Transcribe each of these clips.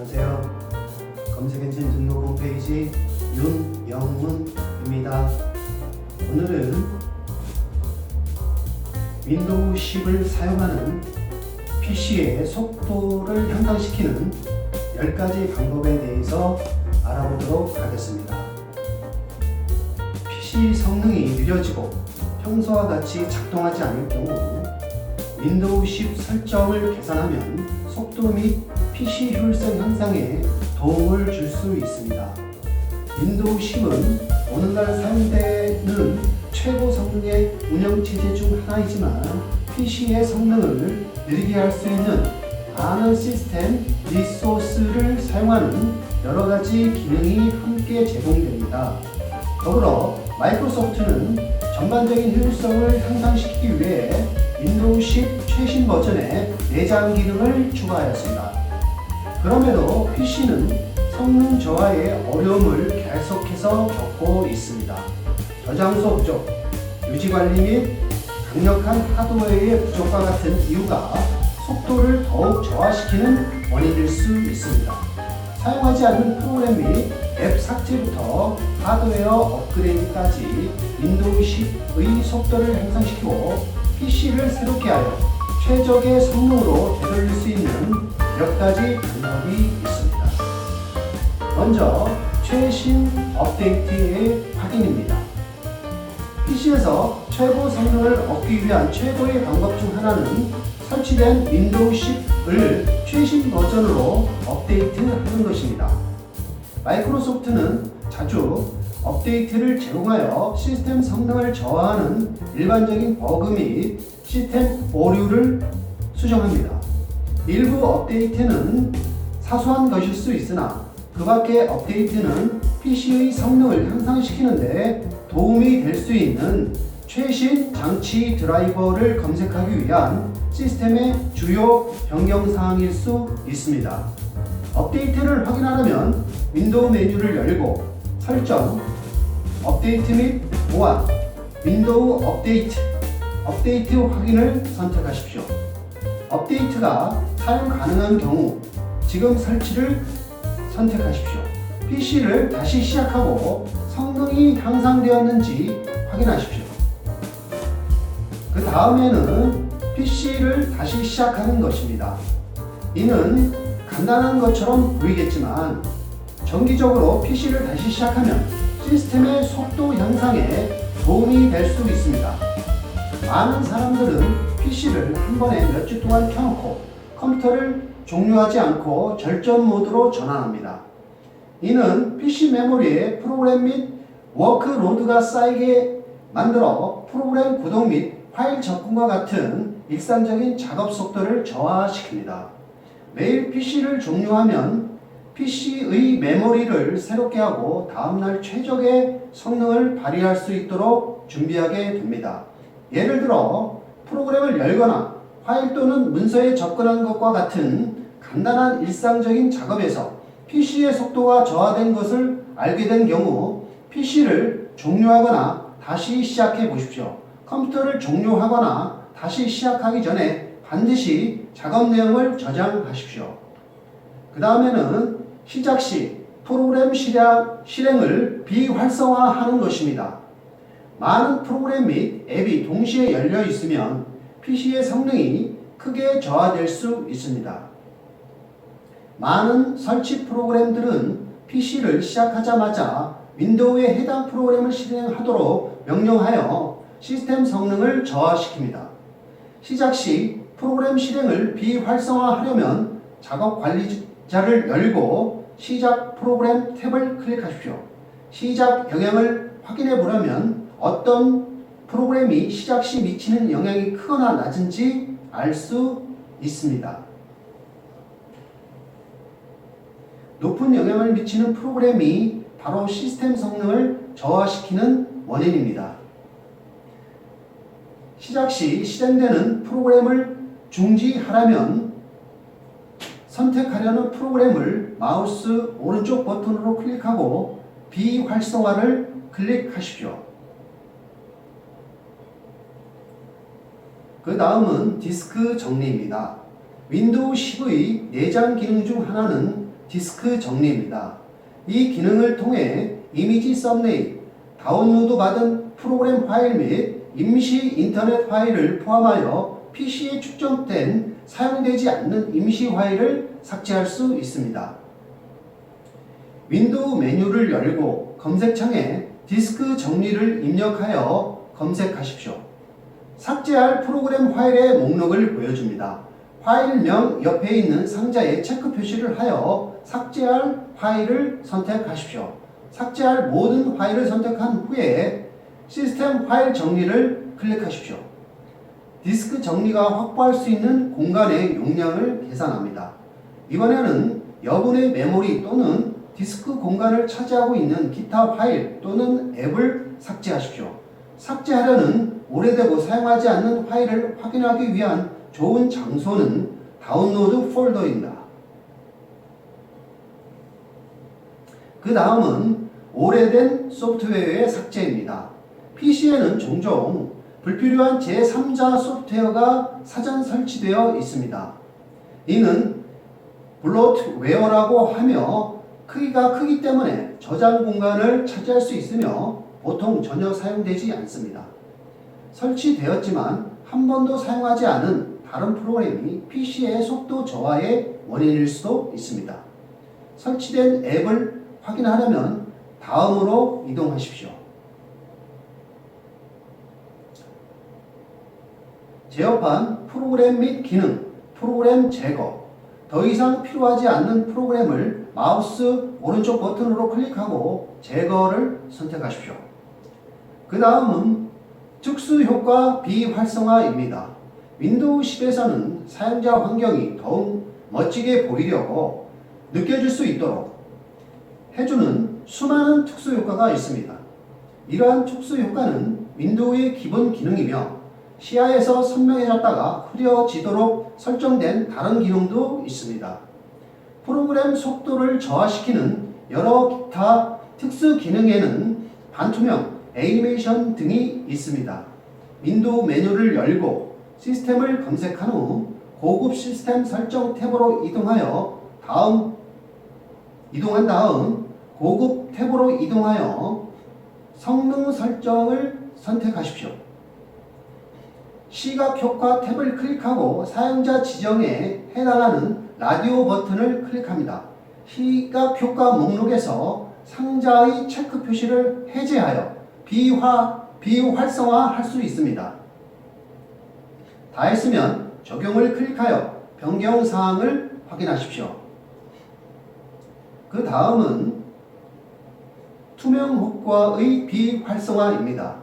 안녕하세요. 검색 엔진 등록 홈페이지 윤영문입니다. 오늘은 윈도우 10을 사용하는 PC의 속도를 향상시키는 10가지 방법에 대해서 알아보도록 하겠습니다. PC 성능이 느려지고 평소와 같이 작동하지 않을 경우 윈도우 10 설정을 개선하면 속도 및 PC 효율성 향상에 도움을 줄 수 있습니다. 윈도우 10은 오늘날 사용되는 최고 성능의 운영체제 중 하나이지만 PC의 성능을 느리게 할 수 있는 많은 시스템 리소스를 사용하는 여러 가지 기능이 함께 제공됩니다. 더불어 마이크로소프트는 전반적인 효율성을 향상시키기 위해 윈도우 10 최신 버전의 내장 기능을 추가하였습니다. 그럼에도 PC는 성능 저하의 어려움을 계속해서 겪고 있습니다. 저장소 부족, 유지 관리 및 강력한 하드웨어의 부족과 같은 이유가 속도를 더욱 저하시키는 원인일 수 있습니다. 사용하지 않는 프로그램 및 앱 삭제부터 하드웨어 업그레이드까지 윈도우 10의 속도를 향상시키고 PC를 새롭게 하여 최적의 성능으로 되돌릴 수 있는 몇 가지 방법이 있습니다. 먼저 최신 업데이트의 확인입니다. PC에서 최고 성능을 얻기 위한 최고의 방법 중 하나는 설치된 윈도우 10을 최신 버전으로 업데이트하는 것입니다. 마이크로소프트는 자주 업데이트를 제공하여 시스템 성능을 저하하는 일반적인 버그 및 시스템 오류를 수정합니다. 일부 업데이트는 사소한 것일 수 있으나 그 밖의 업데이트는 PC의 성능을 향상시키는데 도움이 될 수 있는 최신 장치 드라이버를 검색하기 위한 시스템의 주요 변경 사항일 수 있습니다. 업데이트를 확인하려면 윈도우 메뉴를 열고 설정, 업데이트 및 보안, 윈도우 업데이트, 업데이트 확인을 선택하십시오. 업데이트가 사용 가능한 경우 지금 설치를 선택하십시오. PC를 다시 시작하고 성능이 향상되었는지 확인하십시오. 그 다음에는 PC를 다시 시작하는 것입니다. 이는 간단한 것처럼 보이겠지만 정기적으로 PC를 다시 시작하면 시스템의 속도 향상에 도움이 될 수 있습니다. 많은 사람들은 PC를 한 번에 몇 주 동안 켜놓고 컴퓨터를 종료하지 않고 절전 모드로 전환합니다. 이는 PC 메모리에 프로그램 및 워크로드가 쌓이게 만들어 프로그램 구동 및 파일 접근과 같은 일상적인 작업 속도를 저하시킵니다. 매일 PC를 종료하면 PC의 메모리를 새롭게 하고 다음날 최적의 성능을 발휘할 수 있도록 준비하게 됩니다. 예를 들어 프로그램을 열거나 파일 또는 문서에 접근한 것과 같은 간단한 일상적인 작업에서 PC의 속도가 저하된 것을 알게 된 경우 PC를 종료하거나 다시 시작해 보십시오. 컴퓨터를 종료하거나 다시 시작하기 전에 반드시 작업 내용을 저장하십시오. 그 다음에는 시작 시 프로그램 실행, 실행을 비활성화하는 것입니다. 많은 프로그램 및 앱이 동시에 열려 있으면 PC의 성능이 크게 저하될 수 있습니다. 많은 설치 프로그램들은 PC를 시작하자마자 윈도우에 해당 프로그램을 실행하도록 명령하여 시스템 성능을 저하시킵니다. 시작 시 프로그램 실행을 비활성화하려면 작업 관리자를 열고 시작 프로그램 탭을 클릭하십시오. 시작 영향을 확인해 보려면 어떤 프로그램이 시작 시 미치는 영향이 크거나 낮은지 알 수 있습니다. 높은 영향을 미치는 프로그램이 바로 시스템 성능을 저하시키는 원인입니다. 시작 시 실행되는 프로그램을 중지하려면 선택하려는 프로그램을 마우스 오른쪽 버튼으로 클릭하고 비활성화를 클릭하십시오. 그 다음은 디스크 정리입니다. 윈도우 10의 내장 기능 중 하나는 디스크 정리입니다. 이 기능을 통해 이미지 썸네일, 다운로드 받은 프로그램 파일 및 임시 인터넷 파일을 포함하여 PC에 축적된 사용되지 않는 임시 파일을 삭제할 수 있습니다. 윈도우 메뉴를 열고 검색창에 디스크 정리를 입력하여 검색하십시오. 삭제할 프로그램 파일의 목록을 보여줍니다. 파일명 옆에 있는 상자에 체크 표시를 하여 삭제할 파일을 선택하십시오. 삭제할 모든 파일을 선택한 후에 시스템 파일 정리를 클릭하십시오. 디스크 정리가 확보할 수 있는 공간의 용량을 계산합니다. 이번에는 여분의 메모리 또는 디스크 공간을 차지하고 있는 기타 파일 또는 앱을 삭제하십시오. 삭제하려는 오래되고 사용하지 않는 파일을 확인하기 위한 좋은 장소는 다운로드 폴더입니다. 그 다음은 오래된 소프트웨어의 삭제입니다. PC에는 종종 불필요한 제3자 소프트웨어가 사전 설치되어 있습니다. 이는 블로트웨어라고 하며 크기가 크기 때문에 저장 공간을 차지할 수 있으며 보통 전혀 사용되지 않습니다. 설치되었지만 한 번도 사용하지 않은 다른 프로그램이 PC의 속도 저하의 원인일 수도 있습니다. 설치된 앱을 확인하려면 다음으로 이동하십시오. 제어판 프로그램 및 기능, 프로그램 제거, 더 이상 필요하지 않는 프로그램을 마우스 오른쪽 버튼으로 클릭하고 제거를 선택하십시오. 그 다음은 특수 효과 비활성화입니다. 윈도우 10에서는 사용자 환경이 더욱 멋지게 보이려고 느껴질 수 있도록 해주는 수많은 특수 효과가 있습니다. 이러한 특수 효과는 윈도우의 기본 기능이며 시야에서 선명해졌다가 흐려지도록 설정된 다른 기능도 있습니다. 프로그램 속도를 저하시키는 여러 기타 특수 기능에는 반투명, 애니메이션 등이 있습니다. 윈도우 메뉴를 열고 시스템을 검색한 후 고급 시스템 설정 탭으로 이동하여 다음 이동한 다음 고급 탭으로 이동하여 성능 설정을 선택하십시오. 시각 효과 탭을 클릭하고 사용자 지정에 해당하는 라디오 버튼을 클릭합니다. 시각 효과 목록에서 상자의 체크 표시를 해제하여 비화, 비활성화 할 수 있습니다. 다 했으면 적용을 클릭하여 변경 사항을 확인하십시오. 그 다음은 투명 효과의 비활성화입니다.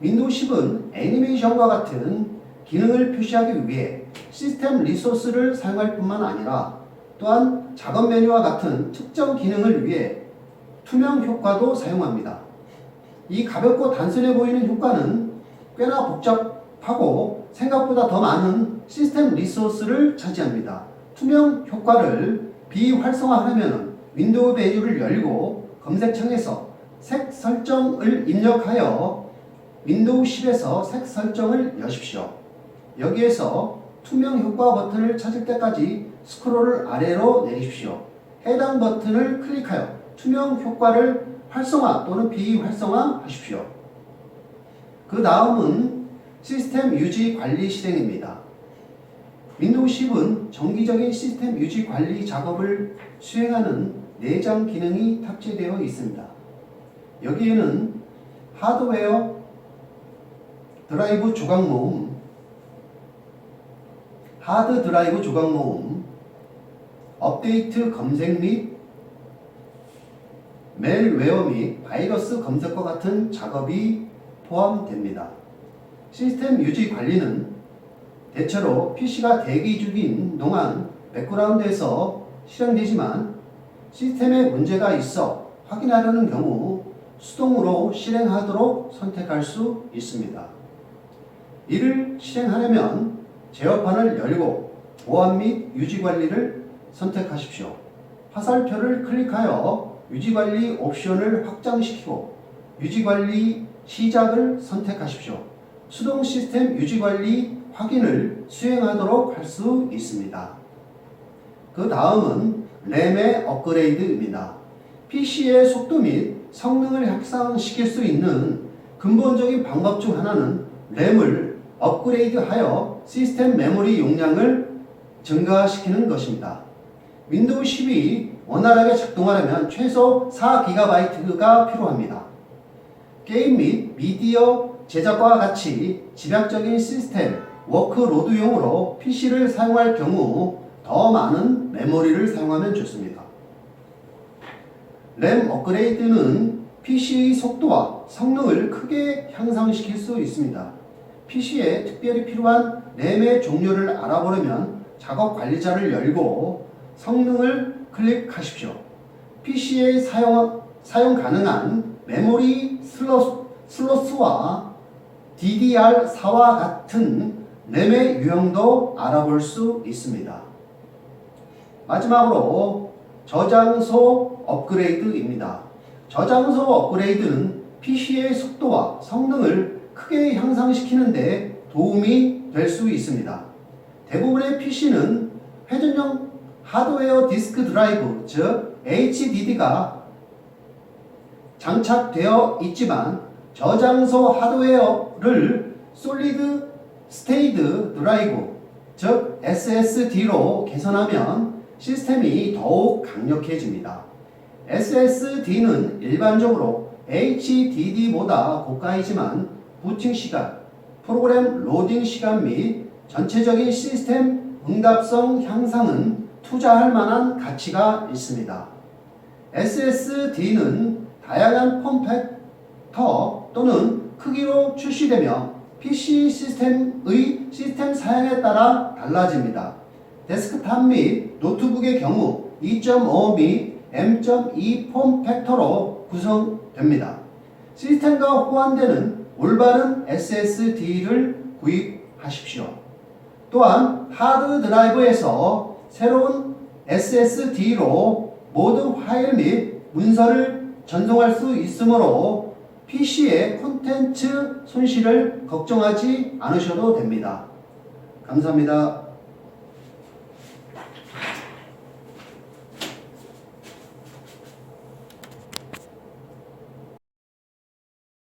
윈도우 10은 애니메이션과 같은 기능을 표시하기 위해 시스템 리소스를 사용할 뿐만 아니라 또한 작업 메뉴와 같은 특정 기능을 위해 투명 효과도 사용합니다. 이 가볍고 단순해 보이는 효과는 꽤나 복잡하고 생각보다 더 많은 시스템 리소스를 차지합니다. 투명 효과를 비활성화하려면 윈도우 메뉴를 열고 검색창에서 색 설정을 입력하여 윈도우 10에서 색 설정을 여십시오. 여기에서 투명 효과 버튼을 찾을 때까지 스크롤을 아래로 내리십시오. 해당 버튼을 클릭하여 투명 효과를 활성화 또는 비활성화 하십시오. 그 다음은 시스템 유지 관리 실행입니다. 윈도우 10은 정기적인 시스템 유지 관리 작업을 수행하는 내장 기능이 탑재되어 있습니다. 여기에는 하드웨어 드라이브 조각 모음, 하드 드라이브 조각 모음, 업데이트 검색 및 멜 웨어 및 바이러스 검색과 같은 작업이 포함됩니다. 시스템 유지 관리는 대체로 PC가 대기 중인 동안 백그라운드에서 실행되지만 시스템에 문제가 있어 확인하려는 경우 수동으로 실행하도록 선택할 수 있습니다. 이를 실행하려면 제어판을 열고 보안 및 유지 관리를 선택하십시오. 화살표를 클릭하여 유지 관리 옵션을 확장시키고 유지 관리 시작을 선택하십시오. 수동 시스템 유지 관리 확인을 수행하도록 할 수 있습니다. 그 다음은 램의 업그레이드입니다. PC의 속도 및 성능을 향상시킬 수 있는 근본적인 방법 중 하나는 램을 업그레이드하여 시스템 메모리 용량을 증가시키는 것입니다. 윈도우 10이 원활하게 작동하려면 최소 4GB가 필요합니다. 게임 및 미디어 제작과 같이 집약적인 시스템, 워크로드용으로 PC를 사용할 경우 더 많은 메모리를 사용하면 좋습니다. 램 업그레이드는 PC의 속도와 성능을 크게 향상시킬 수 있습니다. PC에 특별히 필요한 램의 종류를 알아보려면 작업 관리자를 열고 성능을 클릭하십시오. PC에 사용, 사용 가능한 메모리 슬롯, 슬롯과 DDR4와 같은 램의 유형도 알아볼 수 있습니다. 마지막으로 저장소 업그레이드입니다. 저장소 업그레이드는 PC의 속도와 성능을 크게 향상시키는데 도움이 될 수 있습니다. 대부분의 PC는 회전형 하드웨어 디스크 드라이브, 즉 HDD가 장착되어 있지만 저장소 하드웨어를 솔리드 스테이드 드라이브, 즉 SSD로 개선하면 시스템이 더욱 강력해집니다. SSD는 일반적으로 HDD보다 고가이지만 부팅 시간, 프로그램 로딩 시간 및 전체적인 시스템 응답성 향상은 투자할 만한 가치가 있습니다. SSD는 다양한 폼팩터 또는 크기로 출시되며 PC 시스템의 시스템 사양에 따라 달라집니다. 데스크탑 및 노트북의 경우 2.5 및 M.2 폼팩터로 구성됩니다. 시스템과 호환되는 올바른 SSD를 구입하십시오. 또한 하드 드라이브에서 새로운 SSD로 모든 파일 및 문서를 전송할 수 있으므로 PC의 콘텐츠 손실을 걱정하지 않으셔도 됩니다. 감사합니다.